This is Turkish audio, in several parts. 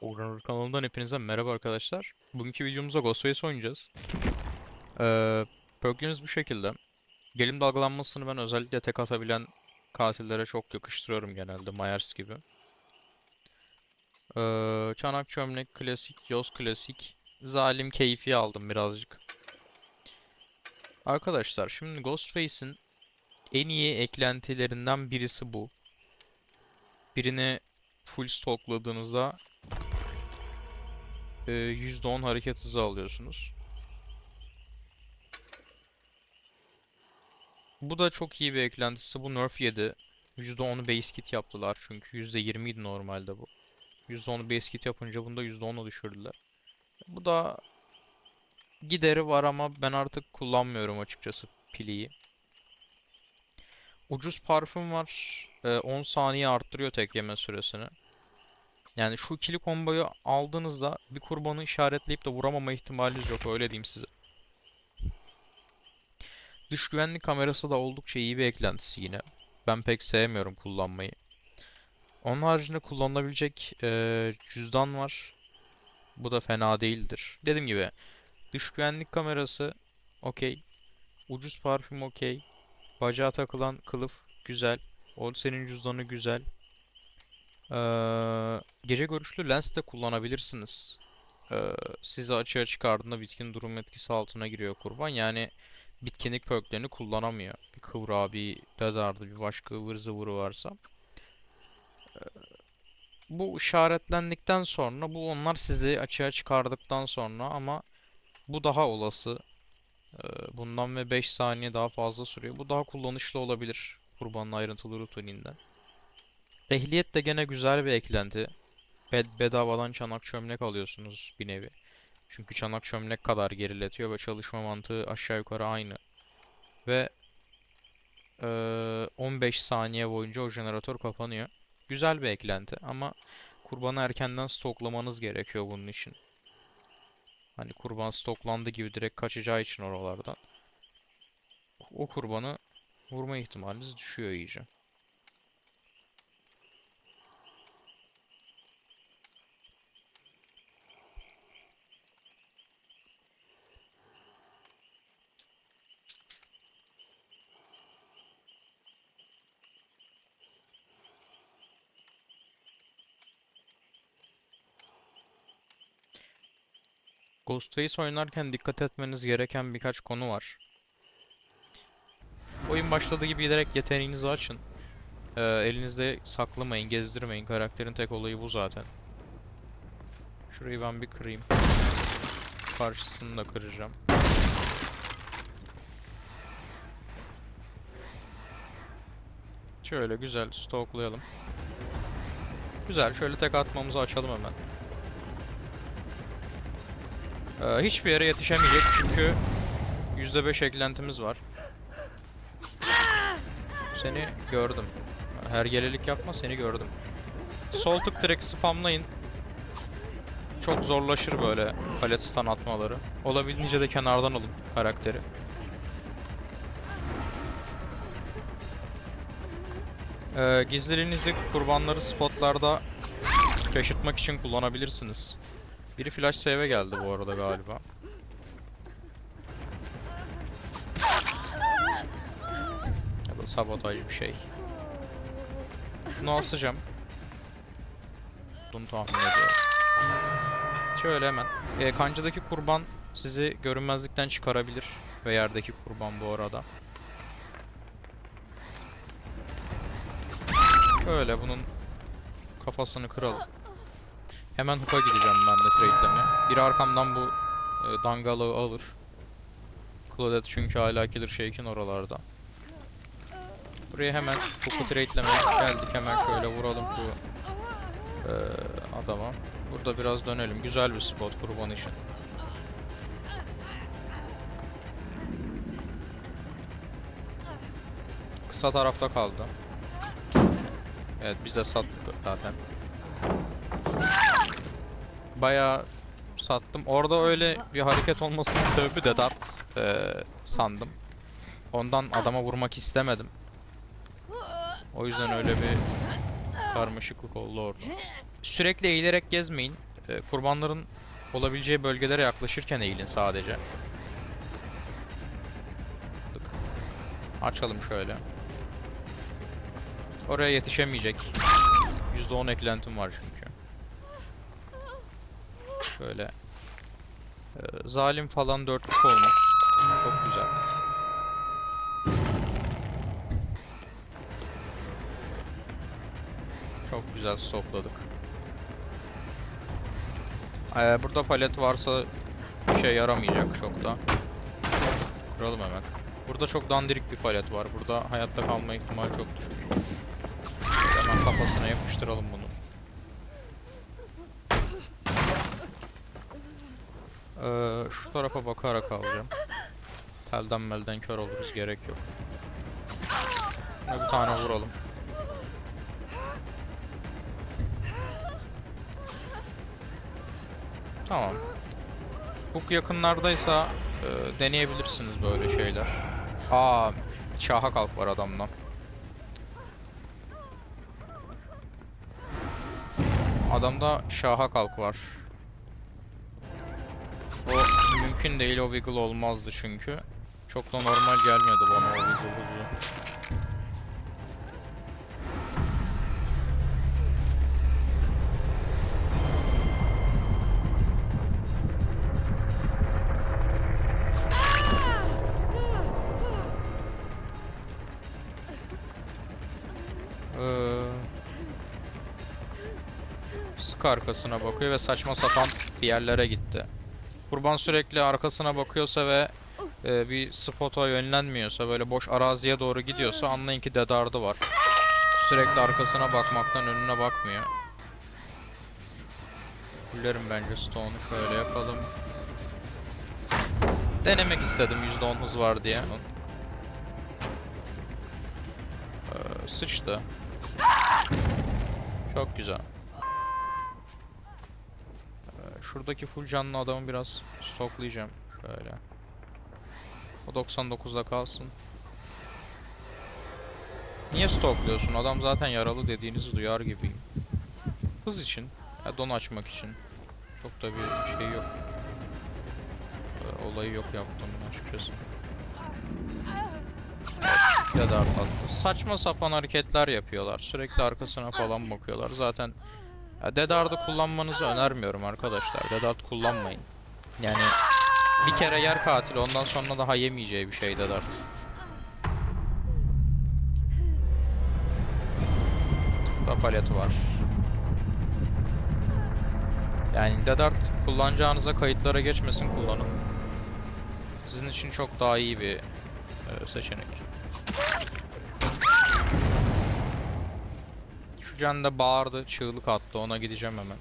Uğranur kanalından hepinize merhaba arkadaşlar. Bugünkü videomuzda Ghostface oynayacağız. Ee, perkleriniz bu şekilde. Gelim dalgalanmasını ben özellikle tek atabilen katillere çok yakıştırıyorum genelde. Myers gibi. Ee, çanak çömlek klasik, yoz klasik. Zalim keyfi aldım birazcık. Arkadaşlar şimdi Ghostface'in en iyi eklentilerinden birisi bu. Birini full stalkladığınızda e, %10 hareket hızı alıyorsunuz. Bu da çok iyi bir eklentisi. Bu nerf yedi. %10'u base kit yaptılar çünkü %20 idi normalde bu. %10'u base kit yapınca bunu da %10'a düşürdüler. Bu da gideri var ama ben artık kullanmıyorum açıkçası piliyi. Ucuz parfüm var. E, 10 saniye arttırıyor tek yeme süresini. Yani şu ikili komboyu aldığınızda bir kurbanı işaretleyip de vuramama ihtimaliniz yok öyle diyeyim size. Dış güvenlik kamerası da oldukça iyi bir eklentisi yine. Ben pek sevmiyorum kullanmayı. Onun haricinde kullanılabilecek eee, cüzdan var. Bu da fena değildir. Dediğim gibi dış güvenlik kamerası okey. Ucuz parfüm okey. Bacağa takılan kılıf güzel. Olsen'in cüzdanı güzel. Eee, gece görüşlü lens de kullanabilirsiniz. Eee, sizi açığa çıkardığında bitkin durum etkisi altına giriyor kurban. Yani bitkinlik perklerini kullanamıyor. Bir kıvra, bir bedardı, bir başka ıvır zıvırı varsa. Eee, bu işaretlendikten sonra bu onlar sizi açığa çıkardıktan sonra ama bu daha olası. Eee, bundan ve 5 saniye daha fazla sürüyor. Bu daha kullanışlı olabilir kurbanın ayrıntılı rutininden. Ehliyet de gene güzel bir eklenti. Bed bedavadan çanak çömlek alıyorsunuz bir nevi. Çünkü çanak çömlek kadar geriletiyor ve çalışma mantığı aşağı yukarı aynı. Ve eee, 15 saniye boyunca o jeneratör kapanıyor. Güzel bir eklenti ama kurbanı erkenden stoklamanız gerekiyor bunun için. Hani kurban stoklandı gibi direkt kaçacağı için oralardan. O kurbanı vurma ihtimaliniz düşüyor iyice. Ghostface oynarken dikkat etmeniz gereken birkaç konu var. Oyun başladığı gibi giderek yeteneğinizi açın. Ee, elinizde saklamayın, gezdirmeyin. Karakterin tek olayı bu zaten. Şurayı ben bir kırayım. Karşısını da kıracağım. Şöyle güzel stalklayalım. Güzel, şöyle tek atmamızı açalım hemen. Ee, hiçbir yere yetişemeyecek çünkü %5 eklentimiz var. Seni gördüm. Her gelelik yapma seni gördüm. Sol tık direkt spamlayın. Çok zorlaşır böyle palet stun atmaları. Olabildiğince de kenardan alın karakteri. Ee, gizliliğinizi kurbanları spotlarda şaşırtmak için kullanabilirsiniz. Biri flash save'e geldi bu arada galiba. Ya da sabotaj bir şey. Bunu asacağım. Bunu tahmin ediyorum. Şöyle hemen. E, kancadaki kurban sizi görünmezlikten çıkarabilir. Ve yerdeki kurban bu arada. Şöyle bunun kafasını kıralım. Hemen hook'a gideceğim ben de trade'lemeye. Biri arkamdan bu e, dangalığı alır. Claudette çünkü hala Killer Shake'in oralarda. Buraya hemen hook'u trade'lemeye geldik. Hemen şöyle vuralım şu e, adama. Burada biraz dönelim. Güzel bir spot kurban için. Kısa tarafta kaldı. Evet biz de sattık zaten. Bayağı sattım. Orada öyle bir hareket olmasının sebebi de dart eee, sandım. Ondan adama vurmak istemedim. O yüzden öyle bir karmaşıklık oldu orada. Sürekli eğilerek gezmeyin. e, kurbanların olabileceği bölgelere yaklaşırken eğilin sadece. Açalım şöyle. Oraya yetişemeyecek. %10 eklentim var çünkü. Şöyle. Ee, zalim falan dörtlük olmak. Çok güzel. Çok güzel stokladık. Ee, burada palet varsa bir şey yaramayacak çok da. Kuralım hemen. Burada çok dandirik bir palet var. Burada hayatta kalma ihtimali çok düşük. Hemen kafasına yapıştıralım bunu. Ee, şu tarafa bakarak alacağım. Telden melden kör oluruz gerek yok. Bir tane vuralım. Tamam. Hook yakınlardaysa e, deneyebilirsiniz böyle şeyler. Aa, şaha kalk var adamda. Adamda şaha kalk var. O mümkün değil o wiggle olmazdı çünkü. Çok da normal gelmedi bana o wiggle hızı. Ee, sık arkasına bakıyor ve saçma sapan bir yerlere gitti. Kurban sürekli arkasına bakıyorsa ve e, bir spota yönlenmiyorsa böyle boş araziye doğru gidiyorsa anlayın ki dedardı var. Sürekli arkasına bakmaktan önüne bakmıyor. Fullerim bence Stone'u şöyle yapalım. Denemek istedim %10 hız var diye. Ee, sıçtı. Çok güzel. Şuradaki full canlı adamı biraz stoklayacağım. Şöyle. O 99'da kalsın. Niye stokluyorsun? Adam zaten yaralı dediğinizi duyar gibiyim. Hız için. Ya don açmak için. Çok da bir şey yok. Ee, olayı yok yaptığımın açıkçası. Ya da artaltı. Saçma sapan hareketler yapıyorlar. Sürekli arkasına falan bakıyorlar. Zaten ya Deadard'ı kullanmanızı önermiyorum arkadaşlar. Deadard kullanmayın. Yani bir kere yer katil ondan sonra daha yemeyeceği bir şey Deadard. Burada palet var. Yani Deadard kullanacağınıza kayıtlara geçmesin kullanın. Sizin için çok daha iyi bir e, seçenek. Can da bağırdı, çığlık attı. Ona gideceğim hemen.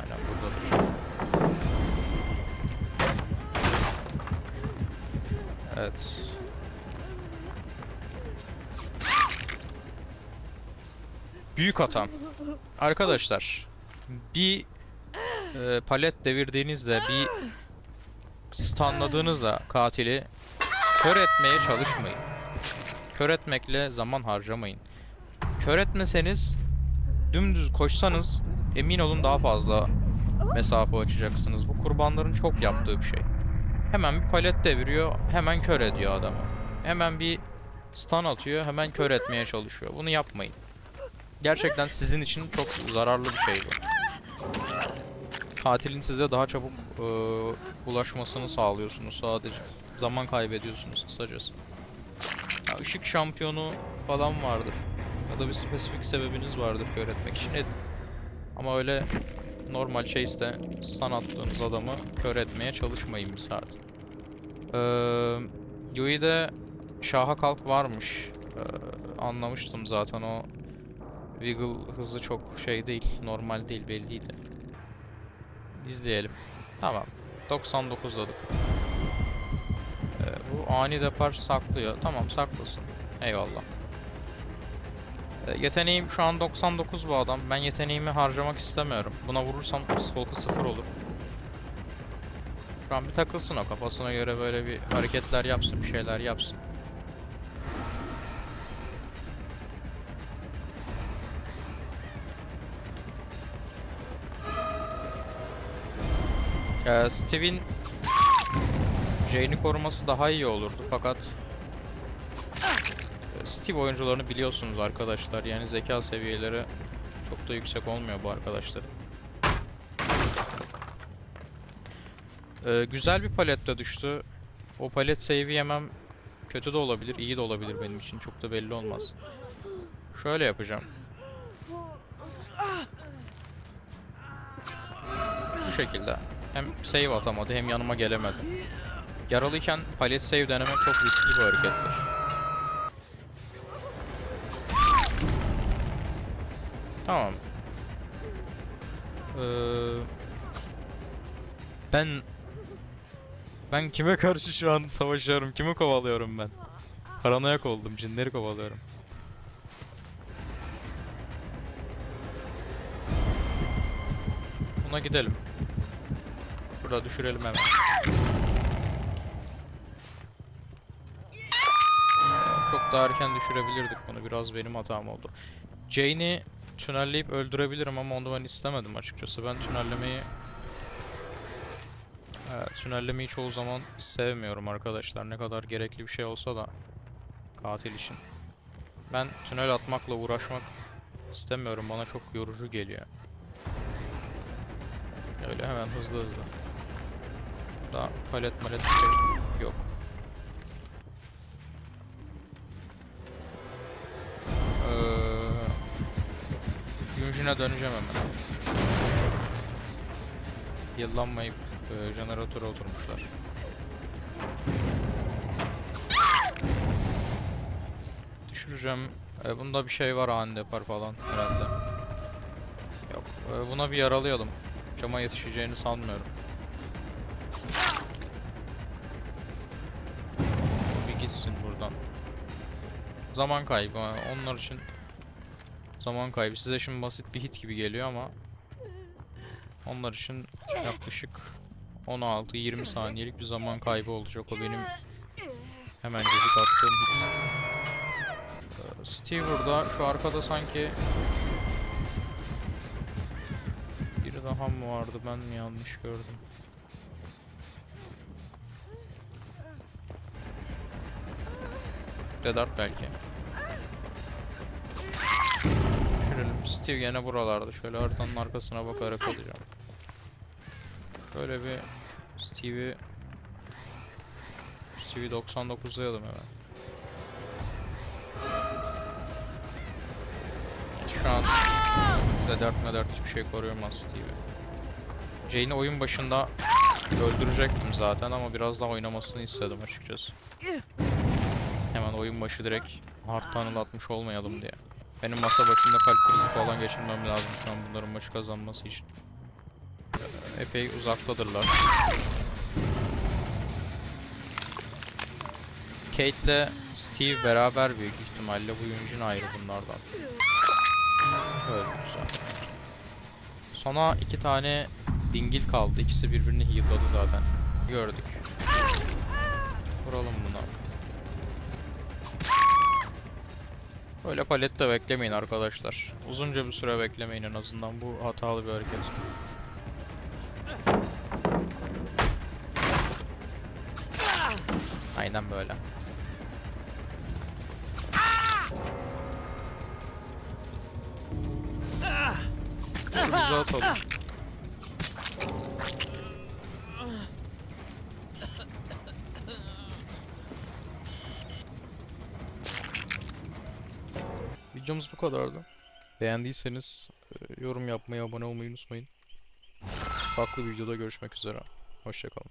Aynen buradadır. Evet. Büyük hatam. Arkadaşlar, bir e, palet devirdiğinizde, bir stunladığınızda katili kör etmeye çalışmayın. Kör etmekle zaman harcamayın. Kör etmeseniz dümdüz koşsanız emin olun daha fazla mesafe açacaksınız. Bu kurbanların çok yaptığı bir şey. Hemen bir palet deviriyor, hemen kör ediyor adamı. Hemen bir stun atıyor, hemen kör etmeye çalışıyor. Bunu yapmayın. Gerçekten sizin için çok zararlı bir şey bu. Katilin size daha çabuk e, ulaşmasını sağlıyorsunuz sadece. Zaman kaybediyorsunuz kısacası. Ya ışık şampiyonu falan vardır. Ya da bir spesifik sebebiniz vardır kör için edin. Ama öyle normal chase'de stun attığınız adamı kör etmeye çalışmayın bir saat. Ee, Yui'de Şaha Kalk varmış. Ee, anlamıştım zaten o Wiggle hızı çok şey değil, normal değil belliydi. İzleyelim. Tamam. 99'ladık ani depar saklıyor. Tamam saklasın. Eyvallah. E, yeteneğim şu an 99 bu adam. Ben yeteneğimi harcamak istemiyorum. Buna vurursam skolku 0 olur. Şu an bir takılsın o kafasına göre böyle bir hareketler yapsın, bir şeyler yapsın. Ee, Steve'in Jane'i koruması daha iyi olurdu fakat e, Steve oyuncularını biliyorsunuz arkadaşlar. Yani zeka seviyeleri çok da yüksek olmuyor bu arkadaşların. Ee, güzel bir palette düştü. O palet save'i yemem kötü de olabilir, iyi de olabilir benim için. Çok da belli olmaz. Şöyle yapacağım. Bu şekilde. Hem save atamadı hem yanıma gelemedi. Yaralıyken palet save denemek çok riskli bir harekettir. Tamam. Ee, ben ben kime karşı şu an savaşıyorum? Kimi kovalıyorum ben? Paranoyak oldum. Cinleri kovalıyorum. Buna gidelim. Burada düşürelim hemen. Daha erken düşürebilirdik bunu. Biraz benim hatam oldu. Jane'i tünelleyip öldürebilirim ama onu ben istemedim açıkçası. Ben tünellemeyi Evet, tünellemeyi çoğu zaman sevmiyorum arkadaşlar. Ne kadar gerekli bir şey olsa da katil için. Ben tünel atmakla uğraşmak istemiyorum. Bana çok yorucu geliyor. Öyle hemen hızlı hızlı. Daha palet malet bir şey Yunjin'e döneceğim hemen. Yıllanmayıp e, jeneratöre oturmuşlar. Düşüreceğim. E, bunda bir şey var ani depar falan herhalde. Yok. e, buna bir yaralayalım. Cama yetişeceğini sanmıyorum. Bir gitsin buradan. Zaman kaybı. Onlar için zaman kaybı. Size şimdi basit bir hit gibi geliyor ama onlar için yaklaşık 16-20 saniyelik bir zaman kaybı olacak. O benim hemencecik attığım hit. Ee, Steve burada. Şu arkada sanki biri daha mı vardı? Ben mi yanlış gördüm? Dedart belki. Düşürelim. Steve gene buralarda. Şöyle haritanın arkasına bakarak alacağım. Şöyle bir Steve'i Steve'i 99'layalım hemen. Şu an Dedart medart hiçbir şey koruyamaz Steve'i. Jane'i oyun başında öldürecektim zaten ama biraz daha oynamasını istedim açıkçası. Hemen oyun başı direkt hard tunnel atmış olmayalım diye. Benim masa başında kalp krizi falan geçirmem lazım şu an bunların maçı kazanması için. Epey uzaktadırlar. Kate'le Steve beraber büyük ihtimalle bu Yunjin ayrı bunlardan. Öyle. Sona iki tane dingil kaldı. İkisi birbirini heal'ladı zaten. Gördük. Vuralım buna. Öyle palette beklemeyin arkadaşlar. Uzunca bir süre beklemeyin en azından. Bu hatalı bir hareket. Aynen böyle. Dur atalım. Videomuz bu kadardı. Beğendiyseniz e, yorum yapmayı, abone olmayı unutmayın. Farklı bir videoda görüşmek üzere. Hoşçakalın.